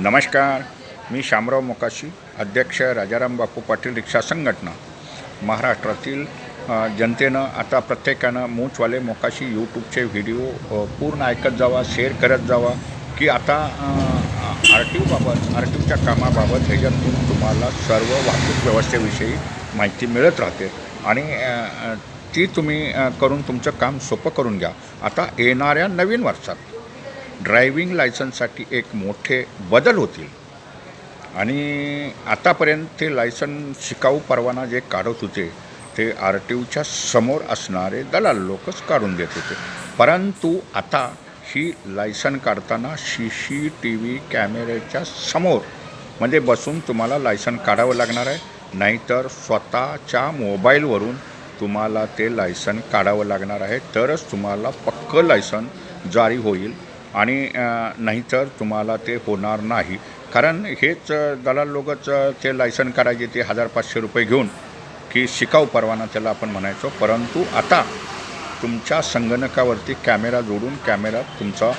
नमस्कार मी शामराव मोकाशी अध्यक्ष राजाराम बापू पाटील रिक्षा संघटना. महाराष्ट्रातील जनतेनं आता प्रत्येकानं मूचवाले मोकाशी यूट्यूबचे व्हिडिओ पूर्ण ऐकत जावा शेअर करत जावा की आता आर टी ओबाबत आर टी ओच्या कामाबाबत ह्याच्यातून तुम्हाला सर्व वाहतूक व्यवस्थेविषयी माहिती मिळत राहते. आणि ती तुम्ही करून तुमचं काम सोपं करून घ्या. आता येणाऱ्या नवीन वर्षात ड्रायव्हिंग लायसनसाठी एक मोठे बदल होतील. आणि आतापर्यंत ते लायसन शिकाऊ परवाना जे काढत होते ते आर टी ओच्या समोर असणारे दलाल लोकच काढून देत होते. परंतु आता ही लायसन काढताना C C T V camera समोर म्हणजे बसून तुम्हाला लायसन काढावं लागणार आहे. नाहीतर स्वतःच्या मोबाईलवरून तुम्हाला ते लायसन काढावं लागणार आहे. तरच तुम्हाला पक्कं लायसन जारी होईल. आणि नाहीतर तुम्हाला ते होणार नाही. कारण हेच दलाल लोकच ते लायसन काढायचे ते हजार पाचशे रुपये घेऊन की शिकाऊ परवाना त्याला आपण म्हणायचो. परंतु आता तुमच्या संगणकावरती कॅमेरा जोडून कॅमेरा तुमचा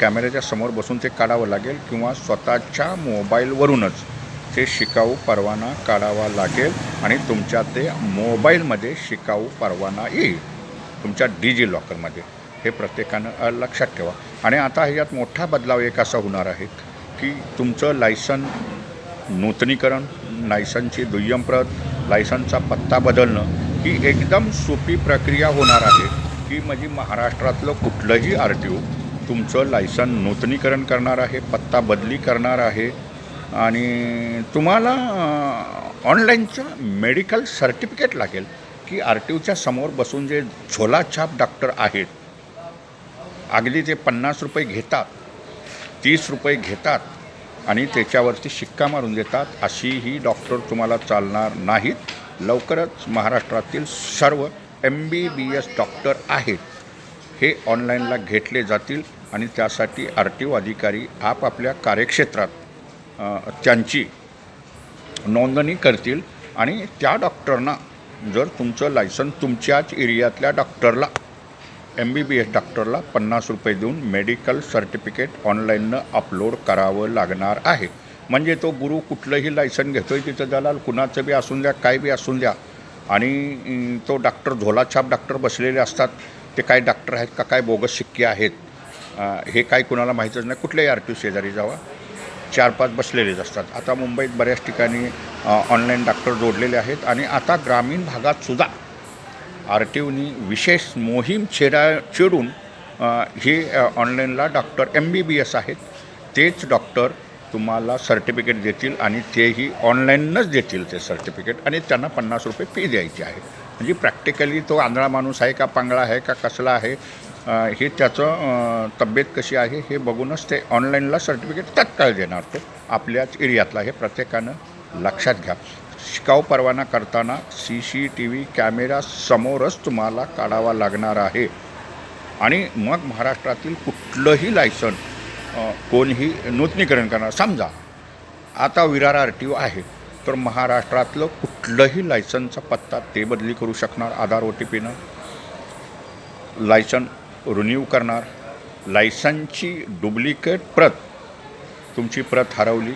कॅमेऱ्याच्या समोर बसून ते काढावं लागेल किंवा स्वतःच्या मोबाईलवरूनच ते शिकाऊ परवाना काढावा लागेल आणि तुमच्या ते मोबाईलमध्ये शिकाऊ परवाना येईल तुमच्या डिजी लॉकरमध्ये. हे प्रत्येकानं लक्षात ठेवा. आणि आता ह्याच्यात मोठा बदलाव एक असा होणार आहे की तुमचं लायसन नूतनीकरण लायसनची दुय्यम प्रत लायसनचा पत्ता बदलणं ही एकदम सोपी प्रक्रिया होणार आहे की म्हणजे महाराष्ट्रातलं कुठलंही आर टी ओ तुमचं लायसन नूतनीकरण करणार आहे पत्ता बदली करणार आहे आणि तुम्हाला ऑनलाईनचं मेडिकल सर्टिफिकेट लागेल की आर टी ओच्या समोर बसून जे झोलाछाप डॉक्टर आहेत अगदी ते पन्नास रुपये घेतात तीस रुपये घेतात आणि त्याच्यावरती शिक्का मारून देतात अशी ही डॉक्टर तुम्हाला चालणार नाहीत. लवकरच महाराष्ट्रातील सर्व M B B S doctor आहेत. हे ऑनलाईनला घेतले जातील आणि त्यासाठी आर टी ओ अधिकारी आपापल्या कार्यक्षेत्रात त्यांची नोंदणी करतील. आणि त्या डॉक्टरना जर तुमचं लायसन तुमच्याच एरियातल्या डॉक्टरला एम बी बी एस डॉक्टरला पन्नास रुपये देऊन मेडिकल सर्टिफिकेट ऑनलाईननं अपलोड करावं लागणार आहे. म्हणजे तो गुरु कुठलंही लायसन घेतो आहे तिथं दलाल कुणाचं बी असून द्या काय बी असून द्या. आणि तो डॉक्टर झोलाछाप डॉक्टर बसलेले असतात. ते काय डॉक्टर आहेत का काय बोगस शिक्के आहेत? हे काय कुणाला माहीतच नाही. कुठल्याही आर टी शेजारी जावा. चार पाच बसलेलेच असतात. आता मुंबईत बऱ्याच ठिकाणी ऑनलाईन डॉक्टर जोडलेले आहेत. आणि आता ग्रामीण भागात सुद्धा आर टी ओनी विशेष मोहीम छेडा छेडून हे ऑनलाईनला doctor M B B S आहेत. तेच डॉक्टर तुम्हाला सर्टिफिकेट देतील आणि तेही ऑनलाईनच देतील ते सर्टिफिकेट आणि त्यांना पन्नास रुपये फी द्यायची आहे. म्हणजे प्रॅक्टिकली तो आंधळा माणूस आहे का पांगळा आहे का कसला आहे हे त्याचं तब्येत कशी आहे हे बघूनच ते ऑनलाईनला सर्टिफिकेट तत्काळ देणार तो. आपल्याच एरियातला हे प्रत्येकानं लक्षात घ्या. शिकाऊ परवाना करताना C C T V camera समोरच तुम्हाला काढावा लागणार आहे. आणि मग महाराष्ट्रातील कुठलंही लायसन कोणीही नूतनीकरण करणार. समजा आता विरार आर टी ओ आहे तर महाराष्ट्रातलं कुठलंही लायसनचा पत्ता ते बदली करू शकणार आधार ओ टी पीनं. लायसन रिन्यू करणार. लायसनची डुप्लिकेट प्रत तुमची प्रत हरवली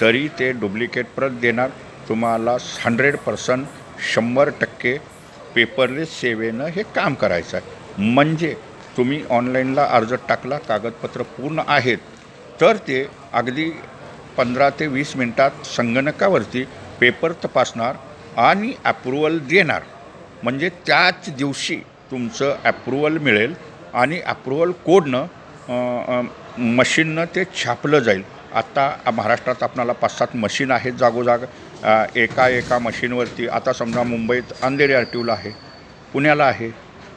तरी ते डुप्लिकेट प्रत देणार. तुम्हाला हंड्रेड पर्सेंट शंभर टक्के पेपरलेस सेवेनं हे काम करायचं आहे म्हणजे तुम्ही ऑनलाईनला अर्ज टाकला कागदपत्र पूर्ण आहेत तर ते अगदी पंधरा ते वीस मिनटात संगणकावरती पेपर तपासणार आणि अप्रुव्हल देणार. म्हणजे त्याच दिवशी तुमचं ॲप्रुव्हल मिळेल आणि अप्रुव्हल कोडनं मशीननं ते छापलं जाईल. आत्ता महाराष्ट्रात आपणाला पाच सात मशीन आहेत जागोजाग एका एका मशीनवरती. आता समजा मुंबईत अंधेरी आर टी ओला आहे पुण्याला आहे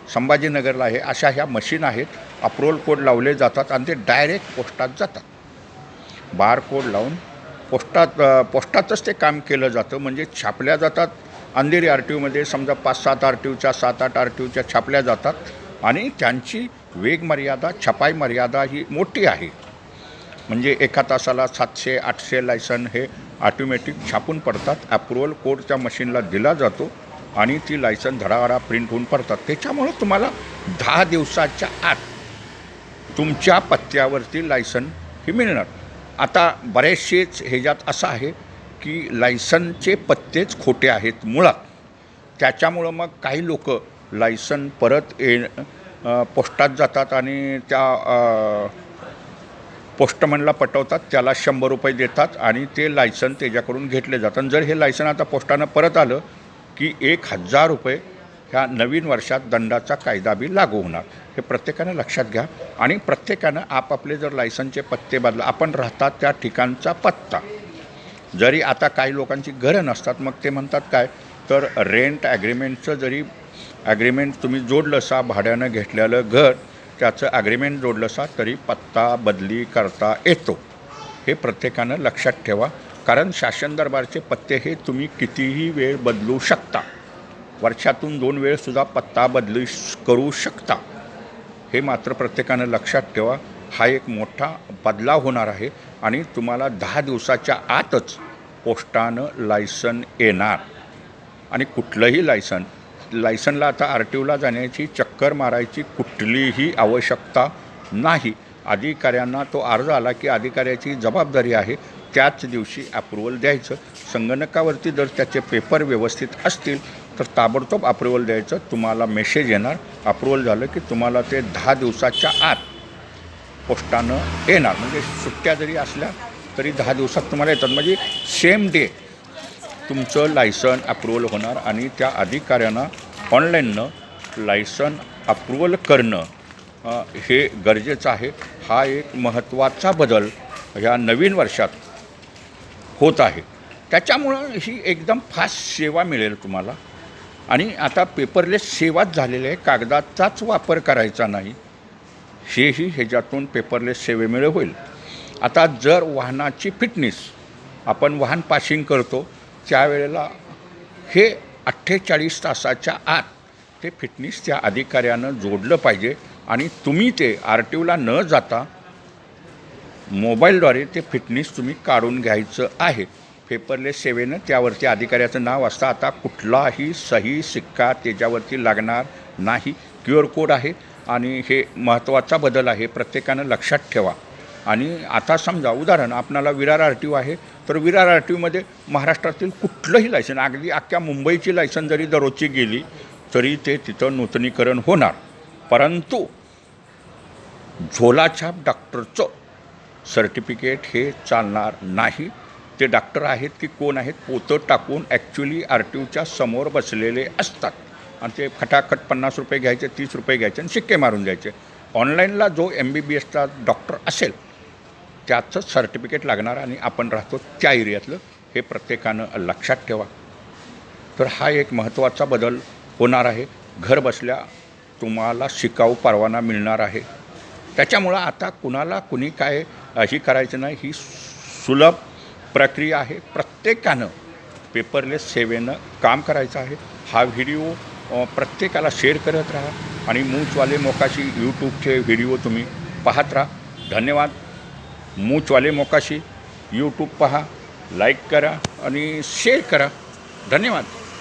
संभाजीनगरला आहे अशा ह्या मशीन आहेत. अप्रोल कोड लावले जातात आणि ते डायरेक्ट पोस्टात जातात. बार कोड लावून पोस्टात पोस्टातच ते काम केलं जातं. म्हणजे छापल्या जातात. अंधेरी आर टी ओमध्ये समजा पाच सात आर टी ओच्या सात आठ आर टी ओच्या छापल्या जातात. आणि त्यांची वेग मर्यादा छपाई मर्यादा ही मोठी आहे. म्हणजे एका तासाला सातशे आठशे लायसन हे ऑटोमॅटिक छापून पडतात. अप्रुव्हल कोड त्या मशीनला दिला जातो आणि ती लायसन धडाधडा प्रिंट होऊन पडतात. त्याच्यामुळं तुम्हाला दहा दिवसाच्या आत तुमच्या पत्त्यावरती लायसन ही मिळणार. आता बरेचसेच ह्याच्यात असं आहे की लायसनचे पत्तेच खोटे आहेत मुळात. त्याच्यामुळं मग काही लोक लायसन परत ये पोस्टात जातात आणि त्या पोस्टमनला पटवतात त्याला शंभर रुपये देतात आणि ते लायसन त्याच्याकडून घेतले जातात. आणि जर हे लायसन आता पोस्टानं परत आलं की एक हजार रुपये ह्या नवीन वर्षात दंडाचा कायदा बी लागू होणार. हे प्रत्येकानं लक्षात घ्या. आणि प्रत्येकानं आपापले जर लायसनचे पत्ते बदला आपण राहतात त्या ठिकाणचा पत्ता. जरी आता काही लोकांची घरं नसतात मग ते म्हणतात काय? तर रेंट ॲग्रीमेंटचं जरी ॲग्रीमेंट तुम्ही जोडलं असा भाड्यानं घेतलेलं घर त्याचं ॲग्रीमेंट जोडलं असा तरी पत्ता बदली करता येतो. हे प्रत्येकानं लक्षात ठेवा. कारण शासन दरबारचे पत्ते हे तुम्ही कितीही वेळ बदलू शकता. वर्षातून दोन वेळसुद्धा पत्ता बदली श- करू शकता. हे मात्र प्रत्येकानं लक्षात ठेवा. हा एक मोठा बदलाव होणार आहे आणि तुम्हाला दहा दिवसाच्या आतच पोस्टानं लायसन येणार. आणि कुठलंही लायसन लायसनला आता आर टी ओला जाण्याची चक्कर मारायची कुठलीही आवश्यकता नाही. अधिकाऱ्यांना तो अर्ज आला की अधिकाऱ्याची जबाबदारी आहे त्याच दिवशी अप्रुव्हल द्यायचं. संगणकावरती जर त्याचे पेपर व्यवस्थित असतील तर ताबडतोब अप्रुव्हल द्यायचं. तुम्हाला मेसेज येणार. अप्रुव्हल झालं की तुम्हाला ते दहा दिवसाच्या आत पोस्टानं येणार. म्हणजे सुट्ट्या जरी असल्या तरी दहा दिवसात तुम्हाला येतात. म्हणजे सेम डे तुमचं लायसन अप्रूवल होणार आणि त्या अधिकाऱ्यांना ऑनलाईननं लायसन अप्रूवल करणं हे गरजेचं आहे. हा एक महत्त्वाचा बदल ह्या नवीन वर्षात होत आहे. त्याच्यामुळं ही एकदम फास्ट सेवा मिळेल तुम्हाला. आणि आता पेपरलेस सेवाच झालेली आहे. कागदाचाच वापर करायचा नाही. हेही ह्याच्यातून पेपरलेस सेवेमुळे होईल. आता जर वाहनाची फिटनेस आपण वाहन पासिंग करतो त्यावेळेला हे अठ्ठेचाळीस तासाच्या आत ते फिटनेस त्या अधिकाऱ्यानं जोडलं पाहिजे आणि तुम्ही ते आर टी ओला न जाता मोबाईलद्वारे ते फिटनेस तुम्ही काढून घ्यायचं आहे. पेपरलेस सेवेनं त्यावरती अधिकाऱ्याचं नाव असतं. आता कुठलाही सही सिक्का त्याच्यावरती लागणार नाही. क्यू आर कोड आहे आणि हे महत्त्वाचा बदल आहे. प्रत्येकानं लक्षात ठेवा. आणि आता समजा उदाहरण आपणाला विरार आर टी ओ आहे तर विरार आर टी ओमध्ये महाराष्ट्रातील कुठलंही लायसन अगदी अख्ख्या मुंबईची लायसन जरी दररोजची गेली तरी ते तिथं नूतनीकरण होणार. परंतु झोलाछाप डॉक्टरचं सर्टिफिकेट हे चालणार नाही. ते डॉक्टर आहेत की कोण आहेत पोतं टाकून ॲक्च्युली आर टी ओच्या समोर बसलेले असतात. आणि ते खटाखट पन्नास रुपये घ्यायचे तीस रुपये घ्यायचे आणि शिक्के मारून द्यायचे. ऑनलाईनला जो एम बी बी एसचा डॉक्टर असेल त्याचं सर्टिफिकेट लागणार आणि आपण राहतो त्या एरियातलं हे प्रत्येकानं लक्षात ठेवा. तर हा एक महत्त्वाचा बदल होणार आहे. घर बसल्या तुम्हाला शिकाऊ परवाना मिळणार आहे. त्याच्यामुळं आता कुणाला कुणी काय अशी ही करायचं नाही ही सुलभ प्रक्रिया आहे. प्रत्येकानं पेपरलेस सेवेनं काम करायचं आहे. हा व्हिडिओ प्रत्येकाला शेअर करत राहा आणि मूचवाले मोकाशी यूट्यूबचे व्हिडिओ तुम्ही पाहत राहा. धन्यवाद. मूचवाले मोकाशी. यूट्यूब पहा लाईक करा आणि शेअर करा. धन्यवाद.